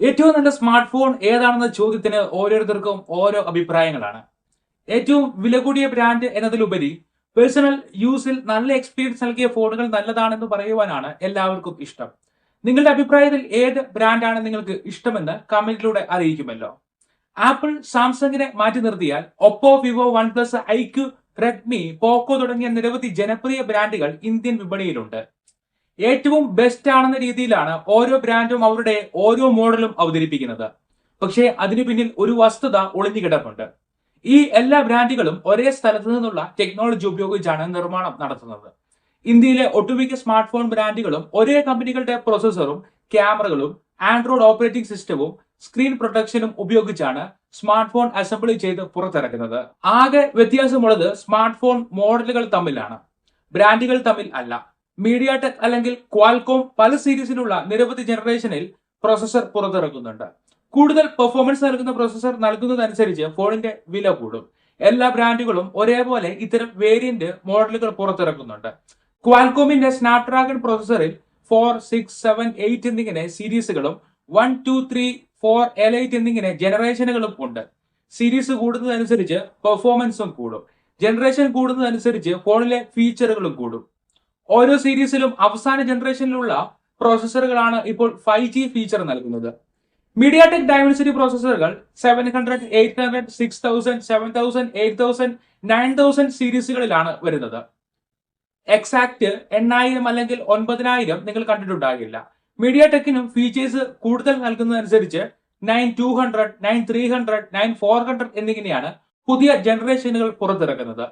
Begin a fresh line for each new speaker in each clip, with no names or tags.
ഏറ്റവും നല്ല smart phone ഏതാണെന്ന ചോദ്യത്തിന് ഓരോരുത്തർക്കും ഓരോ അഭിപ്രായങ്ങളാണ്. ഏറ്റവും വില കൂടിയ ബ്രാൻഡ് എന്നതിലുപരി പേഴ്സണൽ യൂസിൽ നല്ല എക്സ്പീരിയൻസ് നൽകിയ ഫോണുകൾ നല്ലതാണെന്ന് പറയുവാനാണ് എല്ലാവർക്കും ഇഷ്ടം. നിങ്ങളുടെ അഭിപ്രായത്തിൽ ഏത് ബ്രാൻഡാണ് നിങ്ങൾക്ക് ഇഷ്ടമെന്ന് കമന്റിലൂടെ അറിയിക്കുമല്ലോ. ആപ്പിൾ സാംസങ്ങിനെ മാറ്റി നിർത്തിയാൽ Oppo Vivo OnePlus iQOO Redmi Poco തുടങ്ങിയ നിരവധി ജനപ്രിയ ബ്രാൻഡുകൾ ഇന്ത്യൻ വിപണിയിലുണ്ട്. ഏറ്റവും ബെസ്റ്റ് ആണെന്ന രീതിയിലാണ് ഓരോ ബ്രാൻഡും അവരുടെ ഓരോ മോഡലും അവതരിപ്പിക്കുന്നത്. പക്ഷേ അതിനു പിന്നിൽ ഒരു വസ്തുത ഒളിഞ്ഞു കിടപ്പുണ്ട്. ഈ എല്ലാ ബ്രാൻഡുകളും ഒരേ സ്ഥലത്ത് നിന്നുള്ള ടെക്നോളജി ഉപയോഗിച്ചാണ് നിർമ്മാണം നടത്തുന്നത്. ഇന്ത്യയിലെ ഒട്ടുമിക്ക സ്മാർട്ട് ഫോൺ ബ്രാൻഡുകളും ഒരേ കമ്പനികളുടെ പ്രോസസ്സറും ക്യാമറകളും ആൻഡ്രോയിഡ് ഓപ്പറേറ്റിംഗ് സിസ്റ്റവും സ്ക്രീൻ പ്രൊട്ടക്ഷനും ഉപയോഗിച്ചാണ് സ്മാർട്ട് ഫോൺ അസംബിൾ ചെയ്ത് പുറത്തിറക്കുന്നത്. ആകെ വ്യത്യാസമുള്ളത് സ്മാർട്ട് ഫോൺ മോഡലുകൾ തമ്മിലാണ്. ബ്രാൻഡുകൾ തമ്മിൽ അല്ല. മീഡിയ ടെക് അല്ലെങ്കിൽ ക്വാൽകോം പല സീരീസിലുള്ള നിരവധി ജനറേഷനിൽ പ്രോസസർ പുറത്തിറക്കുന്നുണ്ട്. കൂടുതൽ പെർഫോമൻസ് നൽകുന്ന പ്രോസസർ നൽകുന്നതനുസരിച്ച് ഫോണിന്റെ വില കൂടും. എല്ലാ ബ്രാൻഡുകളും ഒരേപോലെ ഇത്തരം വേരിയന്റ് മോഡലുകൾ പുറത്തിറക്കുന്നുണ്ട്. ക്വാൽകോമിന്റെ സ്നാപ്ഡ്രാഗൺ പ്രോസസറിൽ ഫോർ സിക്സ് സെവൻ എയ്റ്റ് എന്നിങ്ങനെ സീരീസുകളും one two three four L eight എന്നിങ്ങനെ ജനറേഷനുകളും ഉണ്ട്. സീരീസ് കൂടുന്നതനുസരിച്ച് പെർഫോമൻസും കൂടും. ജനറേഷൻ കൂടുന്നതനുസരിച്ച് ഫോണിലെ ഫീച്ചറുകളും കൂടും. ഓരോ സീരീസിലും അവസാന ജനറേഷനിലുള്ള പ്രോസസ്സറുകളാണ് ഇപ്പോൾ ഫൈവ് ജി ഫീച്ചർ നൽകുന്നത്. MediaTek Dimensity പ്രോസസ്സറുകൾ seven hundred eight hundred six thousand seven thousand eight thousand nine thousand സീരീസുകളിലാണ് വരുന്നത്. എക്സാക്ട് എണ്ണായിരം അല്ലെങ്കിൽ ഒൻപതിനായിരം നിങ്ങൾ കണ്ടിട്ടുണ്ടാകില്ല. മീഡിയ ടെക്കിനും ഫീച്ചേഴ്സ് കൂടുതൽ നൽകുന്നതനുസരിച്ച് nine two hundred nine three hundred nine four hundred എന്നിങ്ങനെയാണ് പുതിയ ജനറേഷനുകൾ പുറത്തിറക്കുന്നത്.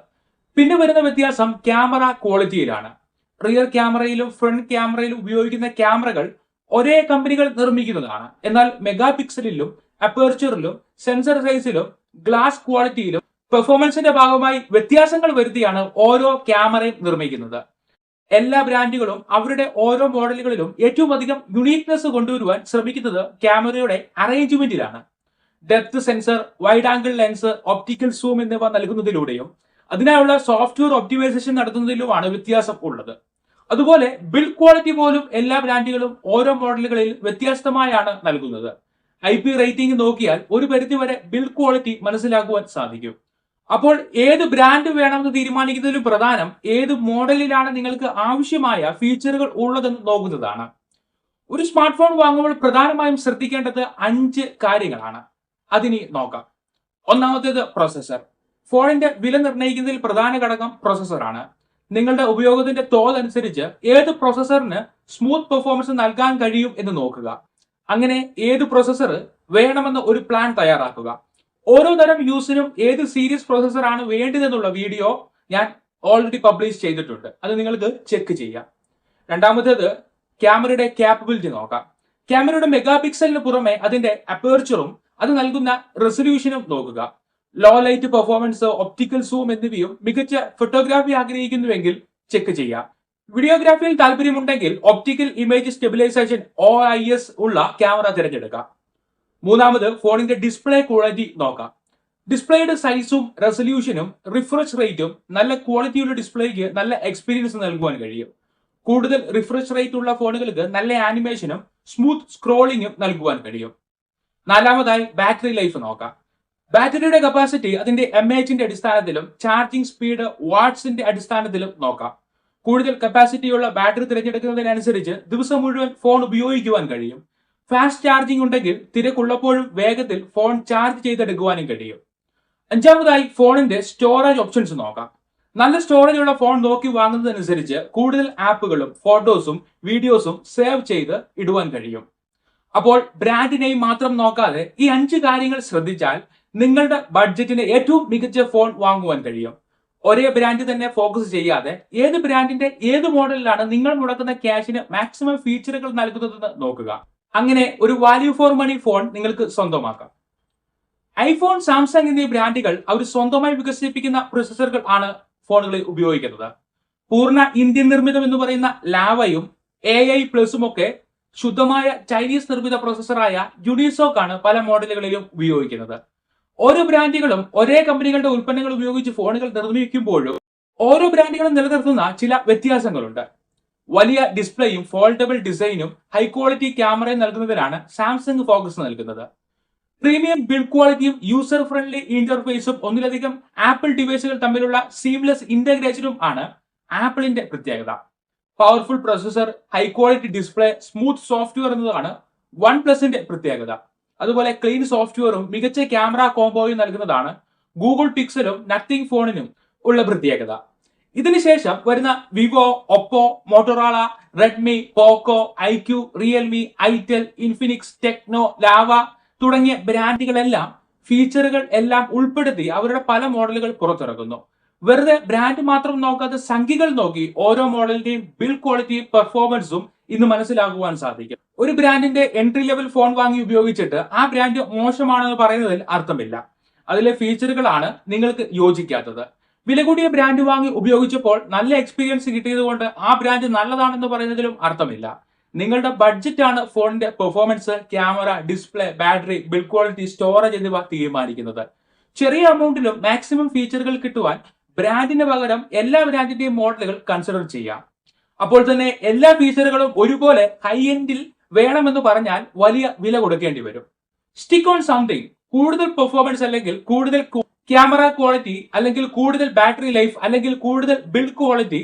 പിന്നെ വരുന്ന വ്യത്യാസം ക്യാമറ ക്വാളിറ്റിയിലാണ് റിയർ ക്യാമറയിലും ഫ്രണ്ട് ക്യാമറയിലും ഉപയോഗിക്കുന്ന ക്യാമറകൾ ഒരേ കമ്പനികൾ നിർമ്മിക്കുന്നതാണ്. എന്നാൽ മെഗാ പിക്സലിലും അപ്പേർച്ചറിലും സെൻസർ സൈസിലും ഗ്ലാസ് ക്വാളിറ്റിയിലും പെർഫോമൻസിന്റെ ഭാഗമായി വ്യത്യാസങ്ങൾ വരുത്തിയാണ് ഓരോ ക്യാമറയും നിർമ്മിക്കുന്നത്. എല്ലാ ബ്രാൻഡുകളും അവരുടെ ഓരോ മോഡലുകളിലും ഏറ്റവും അധികം യുണീക്നെസ് കൊണ്ടുവരുവാൻ ശ്രമിക്കുന്നത് ക്യാമറയുടെ അറേഞ്ച്മെന്റിലാണ് depth sensor wide angle lens optical zoom എന്നിവ നൽകുന്നതിലൂടെയും അതിനായുള്ള സോഫ്റ്റ്വെയർ ഒപ്റ്റിമൈസേഷൻ നടത്തുന്നതിലുമാണ് വ്യത്യാസം ഉള്ളത്. അതുപോലെ ബിൽഡ് ക്വാളിറ്റി പോലും എല്ലാ ബ്രാൻഡുകളും ഓരോ മോഡലുകളിൽ വ്യത്യസ്തമായാണ് നൽകുന്നത്. ഐ പി റേറ്റിംഗ് നോക്കിയാൽ ഒരു പരിധിവരെ ബിൽഡ് ക്വാളിറ്റി മനസ്സിലാക്കുവാൻ സാധിക്കും. അപ്പോൾ ഏത് ബ്രാൻഡ് വേണമെന്ന് തീരുമാനിക്കുന്നതിലും പ്രധാനം ഏത് മോഡലിലാണ് നിങ്ങൾക്ക് ആവശ്യമായ ഫീച്ചറുകൾ ഉള്ളതെന്ന് നോക്കുന്നതാണ്. ഒരു സ്മാർട്ട് ഫോൺ വാങ്ങുമ്പോൾ പ്രധാനമായും ശ്രദ്ധിക്കേണ്ടത് അഞ്ച് കാര്യങ്ങളാണ്. അതിനി നോക്കാം. ഒന്നാമത്തേത് പ്രോസസർ ഫോണിന്റെ വില നിർണയിക്കുന്നതിൽ പ്രധാന ഘടകം പ്രോസസ്സറാണ് നിങ്ങളുടെ ഉപയോഗത്തിന്റെ തോതനുസരിച്ച് ഏത് പ്രോസസ്സറിന് സ്മൂത്ത് പെർഫോമൻസ് നൽകാൻ കഴിയും എന്ന് നോക്കുക. അങ്ങനെ ഏത് പ്രോസസ്സർ വേണമെന്ന് ഒരു പ്ലാൻ തയ്യാറാക്കുക. ഓരോ തരം യൂസിനും ഏത് സീരീസ് പ്രോസസ്സർ ആണ് വേണ്ടതെന്നുള്ള വീഡിയോ ഞാൻ ഓൾറെഡി പബ്ലിഷ് ചെയ്തിട്ടുണ്ട്. അത് നിങ്ങൾക്ക് ചെക്ക് ചെയ്യാം. രണ്ടാമത്തേത് ക്യാമറയുടെ ക്യാപ്പബിലിറ്റി നോക്കാം. ക്യാമറയുടെ മെഗാ പിക്സലിന് പുറമെ അതിന്റെ അപ്പേർച്ചറും അത് നൽകുന്ന റെസൊല്യൂഷനും നോക്കുക. Low light performance optical zoom എന്നിവയും മികച്ച ഫോട്ടോഗ്രാഫി ആഗ്രഹിക്കുന്നുവെങ്കിൽ ചെക്ക് ചെയ്യാം. വീഡിയോഗ്രാഫിയിൽ താല്പര്യമുണ്ടെങ്കിൽ optical image stabilization O I S ഉള്ള ക്യാമറ തിരഞ്ഞെടുക്കാം. മൂന്നാമത് ഫോണിന്റെ ഡിസ്പ്ലേ ക്വാളിറ്റി നോക്കാം. ഡിസ്പ്ലേയുടെ സൈസും റെസൊല്യൂഷനും റിഫ്രഷ് റേറ്റും നല്ല ക്വാളിറ്റിയുള്ള ഡിസ്പ്ലേക്ക് നല്ല എക്സ്പീരിയൻസ് നൽകുവാൻ കഴിയും. കൂടുതൽ റിഫ്രഷ് റേറ്റ് ഉള്ള ഫോണുകൾക്ക് നല്ല ആനിമേഷനും സ്മൂത്ത് സ്ക്രോളിങ്ങും നൽകുവാൻ കഴിയും. നാലാമതായി ബാറ്ററി ലൈഫ് നോക്കാം. ബാറ്ററിയുടെ കപ്പാസിറ്റി അതിന്റെ എം എച്ചിന്റെ അടിസ്ഥാനത്തിലും ചാർജിംഗ് സ്പീഡ് വാട്ട്സിന്റെ അടിസ്ഥാനത്തിലും നോക്കാം. കൂടുതൽ കപ്പാസിറ്റിയുള്ള ബാറ്ററി തിരഞ്ഞെടുക്കുന്നതിനനുസരിച്ച് ദിവസം മുഴുവൻ ഫോൺ ഉപയോഗിക്കുവാൻ കഴിയും. ഫാസ്റ്റ് ചാർജിംഗ് ഉണ്ടെങ്കിൽ തിരക്കുള്ളപ്പോഴും വേഗത്തിൽ ഫോൺ ചാർജ് ചെയ്തെടുക്കുവാനും കഴിയും. അഞ്ചാമതായി ഫോണിന്റെ സ്റ്റോറേജ് ഓപ്ഷൻസ് നോക്കാം. നല്ല സ്റ്റോറേജ് ഉള്ള ഫോൺ നോക്കി വാങ്ങുന്നതനുസരിച്ച് കൂടുതൽ ആപ്പുകളും ഫോട്ടോസും വീഡിയോസും സേവ് ചെയ്ത് ഇടുവാൻ കഴിയും. അപ്പോൾ ബ്രാൻഡിനെയും മാത്രം നോക്കാതെ ഈ അഞ്ച് കാര്യങ്ങൾ ശ്രദ്ധിച്ചാൽ നിങ്ങളുടെ ബഡ്ജറ്റിന് ഏറ്റവും മികച്ച ഫോൺ വാങ്ങുവാൻ കഴിയും. ഒരേ ബ്രാൻഡ് തന്നെ ഫോക്കസ് ചെയ്യാതെ ഏത് ബ്രാൻഡിന്റെ ഏത് മോഡലിലാണ് നിങ്ങൾ മുടക്കുന്ന ക്യാഷിന് മാക്സിമം ഫീച്ചറുകൾ നൽകുന്നതെന്ന് നോക്കുക. അങ്ങനെ ഒരു വാല്യൂ ഫോർ മണി ഫോൺ നിങ്ങൾക്ക് സ്വന്തമാക്കാം. ഐഫോൺ സാംസങ് എന്നീ ബ്രാൻഡുകൾ അവർ സ്വന്തമായി വികസിപ്പിക്കുന്ന പ്രൊസസ്സറുകൾ ആണ് ഫോണുകളിൽ ഉപയോഗിക്കുന്നത്. പൂർണ ഇന്ത്യൻ നിർമ്മിതം എന്ന് പറയുന്ന ലാവയും എ ഐ പ്ലസും ഒക്കെ ശുദ്ധമായ ചൈനീസ് നിർമ്മിത പ്രോസസ്സറായ ജുഡീസോക്കാണ് പല മോഡലുകളിലും ഉപയോഗിക്കുന്നത്. ഓരോ ബ്രാൻഡുകളും ഒരേ കമ്പനികളുടെ ഉൽപ്പന്നങ്ങൾ ഉപയോഗിച്ച് ഫോണുകൾ നിർമ്മിക്കുമ്പോഴും ഓരോ ബ്രാൻഡുകളും നിലനിർത്തുന്ന ചില വ്യത്യാസങ്ങളുണ്ട്. വലിയ ഡിസ്പ്ലേയും ഫോൾഡബിൾ ഡിസൈനും ഹൈ ക്വാളിറ്റി ക്യാമറയും നൽകുന്നതിനാണ് സാംസങ് ഫോക്കസ് നൽകുന്നത്. പ്രീമിയം ബിൽഡ് ക്വാളിറ്റിയും യൂസർ ഫ്രണ്ട്ലി ഇന്റർഫേസും ഒന്നിലധികം ആപ്പിൾ ഡിവൈസുകൾ തമ്മിലുള്ള സീംലെസ് ഇന്റഗ്രേഷനും ആണ് ആപ്പിളിന്റെ പ്രത്യേകത. Powerful processor high quality display smooth software എന്നതാണ് വൺ പ്ലസിന്റെ പ്രത്യേകത. അതുപോലെ ക്ലീൻ സോഫ്റ്റ്വെയറും മികച്ച ക്യാമറ കോംബോയും നൽകുന്നതാണ് ഗൂഗിൾ പിക്സലും നത്തിങ് ഫോണിനും ഉള്ള പ്രത്യേകത. ഇതിനുശേഷം വരുന്ന Vivo Oppo Motorola Redmi Poco iQOO Realme itel Infinix Tecno Lava തുടങ്ങിയ ബ്രാൻഡുകളെല്ലാം ഫീച്ചറുകൾ എല്ലാം ഉൾപ്പെടുത്തി അവരുടെ പല മോഡലുകൾ പുറത്തിറക്കുന്നു. വെറുതെ ബ്രാൻഡ് മാത്രം നോക്കാതെ സംഖ്യകൾ നോക്കി ഓരോ മോഡലിന്റെയും ബിൽഡ് ക്വാളിറ്റിയും പെർഫോമൻസും ഇന്ന് മനസ്സിലാക്കുവാൻ സാധിക്കും. ഒരു ബ്രാൻഡിന്റെ എൻട്രി ലെവൽ ഫോൺ വാങ്ങി ഉപയോഗിച്ചിട്ട് ആ ബ്രാൻഡ് മോശമാണെന്ന് പറയുന്നതിൽ അർത്ഥമില്ല. അതിലെ ഫീച്ചറുകളാണ് നിങ്ങൾക്ക് യോജിക്കാത്തത്. വില കൂടിയ ബ്രാൻഡ് വാങ്ങി ഉപയോഗിച്ചപ്പോൾ നല്ല എക്സ്പീരിയൻസ് കിട്ടിയതുകൊണ്ട് ആ ബ്രാൻഡ് നല്ലതാണെന്ന് പറയുന്നതിലും അർത്ഥമില്ല. നിങ്ങളുടെ ബഡ്ജറ്റ് ആണ് ഫോണിന്റെ performance camera display battery build quality storage എന്നിവ തീരുമാനിക്കുന്നത്. ചെറിയ എമൗണ്ടിലും മാക്സിമം ഫീച്ചറുകൾ കിട്ടുവാൻ ബ്രാൻഡിന് പകരം എല്ലാ ബ്രാൻഡിന്റെയും മോഡലുകൾ കൺസിഡർ ചെയ്യാം. അപ്പോൾ തന്നെ എല്ലാ ഫീച്ചറുകളും ഒരുപോലെ ഹൈ എൻഡിൽ വേണമെന്ന് പറഞ്ഞാൽ വലിയ വില കൊടുക്കേണ്ടി വരും. സ്റ്റിക്ക് ഓൺ സംതിങ് കൂടുതൽ പെർഫോമൻസ് അല്ലെങ്കിൽ കൂടുതൽ ക്യാമറ ക്വാളിറ്റി അല്ലെങ്കിൽ കൂടുതൽ ബാറ്ററി ലൈഫ് അല്ലെങ്കിൽ കൂടുതൽ ബിൽഡ് ക്വാളിറ്റി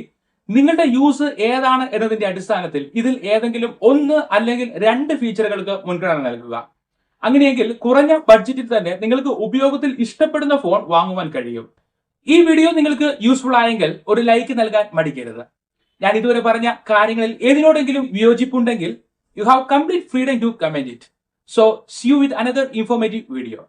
നിങ്ങളുടെ യൂസ് ഏതാണ് എന്നതിന്റെ അടിസ്ഥാനത്തിൽ ഇതിൽ ഏതെങ്കിലും ഒന്ന് അല്ലെങ്കിൽ രണ്ട് ഫീച്ചറുകൾക്ക് മുൻഗണന നൽകുക. അങ്ങനെയെങ്കിൽ കുറഞ്ഞ ബഡ്ജറ്റിൽ തന്നെ നിങ്ങൾക്ക് ഉപയോഗത്തിൽ ഇഷ്ടപ്പെടുന്ന ഫോൺ വാങ്ങുവാൻ കഴിയും. ഈ വീഡിയോ നിങ്ങൾക്ക് യൂസ്ഫുൾ ആയെങ്കിൽ ഒരു ലൈക്ക് നൽകാൻ മടിക്കരുത്. ഞാൻ ഇതുവരെ പറഞ്ഞ കാര്യങ്ങളിൽ ഏതിനോടെങ്കിലും വിയോജിപ്പുണ്ടെങ്കിൽ you have complete freedom to comment it so see you with another informative video